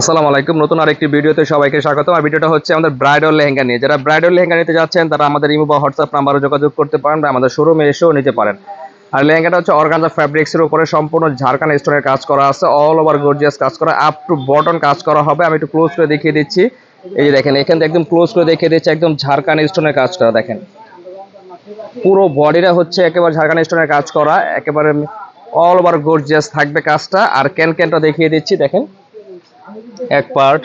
আসসালামু আলাইকুম। নতুন আরেকটি ভিডিওতে সবাইকে স্বাগত আর ভিডিওটা হচ্ছে আমাদের ব্রাইডাল লেহেঙ্গা নিয়ে। যারা ব্রাইডাল লেহেঙ্গা নিতে যাচ্ছেন, তারা আমাদের ইমো বা হোয়াটসঅ্যাপ নাম্বারে যোগাযোগ করতে পারেন বা আমাদের শোরুমে এসেও নিতে পারেন। আর লেহেঙ্গাটা হচ্ছে অর্গানজা ফ্যাব্রিক্সের উপরে সম্পূর্ণ ঝাড়খান স্টোনের কাজ করা আছে। অল ওভার গর্জিয়াস কাজ করা আপ টু বটন কাজ করা হবে। আমি একটু ক্লোজ করে দেখিয়ে দিচ্ছি। এই যে দেখেন, এখান থেকে একদম ক্লোজ করে দেখিয়ে দিচ্ছি, একদম ঝাড়খান স্টোনের কাজ করা, দেখেন। পুরো বডিটা হচ্ছে একেবারে ঝাড়খান স্টোনের কাজ করা, একেবারে অল ওভার গর্জিয়াস থাকবে কাজটা। আর ক্যান ক্যানটা দেখিয়ে দিচ্ছি, দেখেন। এক পার্ট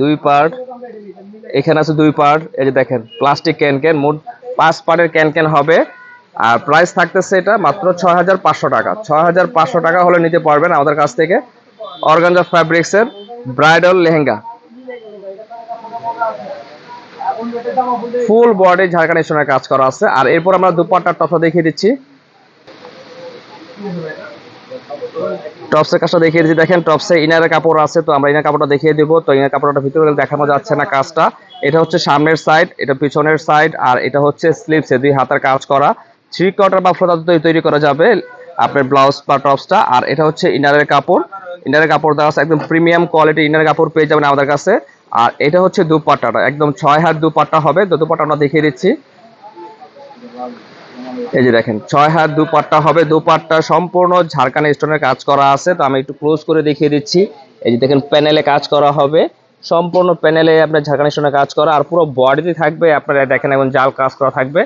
দুই পার্ট এখানে আছে দুই পার্ট এই যে দেখেন প্লাস্টিক ক্যান ক্যান মোট পাঁচ পার্টের ক্যান ক্যান হবে, আর প্রাইস থাকতেছে এটা মাত্র ছয় হাজার পাঁচশো টাকা। ছয় হাজার পাঁচশো টাকা হলে নিতে পারবেন আমাদের কাছ থেকে অর্গানজা ফ্যাব্রিক্সের ব্রাইডাল লেহেঙ্গা। ফুল বডি ঝাড়খান স্টোনের কাজ করা আছে। আর এরপর আমরা দুপাট্টার টপটা দেখিয়ে দিচ্ছি। টপসের কাজটা দেখিয়ে দিচ্ছি। দেখেন টপসে ইনারের কাপড় আছে, তো আমরা ইনার কাপড়টা দেখিয়ে দিব। তো ইনার কাপড়টা ভিতরে দেখানো যাচ্ছে না কাজটা। এটা হচ্ছে সামনের সাইড এটা পিছনের সাইড আর এটা হচ্ছে স্লিপসে দুই হাতের কাজ করা। থ্রি কোয়ার্টার বা ফোটা তৈরি করা যাবে, আপনার ব্লাউজ বা টপসটা আর এটা হচ্ছে ইনারের কাপড়। ইনারের কাপড় দেওয়া আছে, একদম প্রিমিয়াম কোয়ালিটি ইনারের কাপড় পেয়ে যাবেন আমাদের কাছে। আর এটা হচ্ছে দুপাট্টাটা, একদম ছয় হাত দুপাট্টা হবে। তো দুপাট্টা আমরা দেখিয়ে দিচ্ছি। এই যে দেখেন, ছয় হাত দুপাট্টা হবে। দুপাট্টা সম্পূর্ণ ঝাড়খান স্টোনের কাজ করা আছে। তো আমি একটু ক্লোজ করে দেখিয়ে দিচ্ছি। এই যে দেখেন প্যানেলে কাজ করা হবে। সম্পূর্ণ প্যানেলে আপনার ঝাড়খান স্টোনের কাজ করা। আর পুরো বডিতে থাকবে আপনারা দেখেন এবং জাল কাজ করা থাকবে।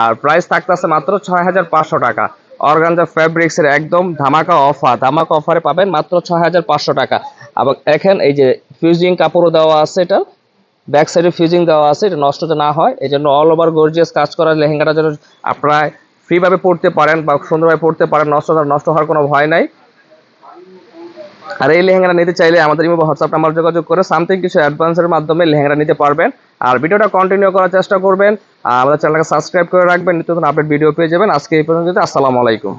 আর প্রাইস থাকতেছে মাত্র ছয় হাজার পাঁচশো টাকা। অর্গানজা ফ্যাব্রিক্সের একদম ধামাকা অফার ধামাকা অফারে পাবেন মাত্র ছয় হাজার পাঁচশো টাকা। আবার দেখেন, এই যে ফিউজিং কাপড়ও দেওয়া আছে এটা। ব্যাক সাইডে ফিউজিং দেওয়া আছে, এটা নষ্ট না হয় এই জন্য অল ওভার গর্জিয়াস কাজ করা লেহেঙ্গাটা যেন আপনারা ফ্রিভাবে পড়তে পারেন বা সুন্দরভাবে পড়তে পারেন, নষ্ট নষ্ট হওয়ার কোনো ভয় নাই। আর এই লেহেঙ্গাটা নিতে চাইলে আমাদের ইমো হোয়াটসঅ্যাপ নাম্বার যোগাযোগ করে সামথিং কিছু অ্যাডভান্সের মাধ্যমে লেহেঙ্গা নিতে পারবেন। আর ভিডিওটা কন্টিনিউ করার চেষ্টা করবেন। আর আমাদের চ্যানেলকে সাবস্ক্রাইব করে রাখবেন নতুন আপডেট ভিডিও পেয়ে যাবেন। আজকে এই পর্যন্ত আসসালামু আলাইকুম।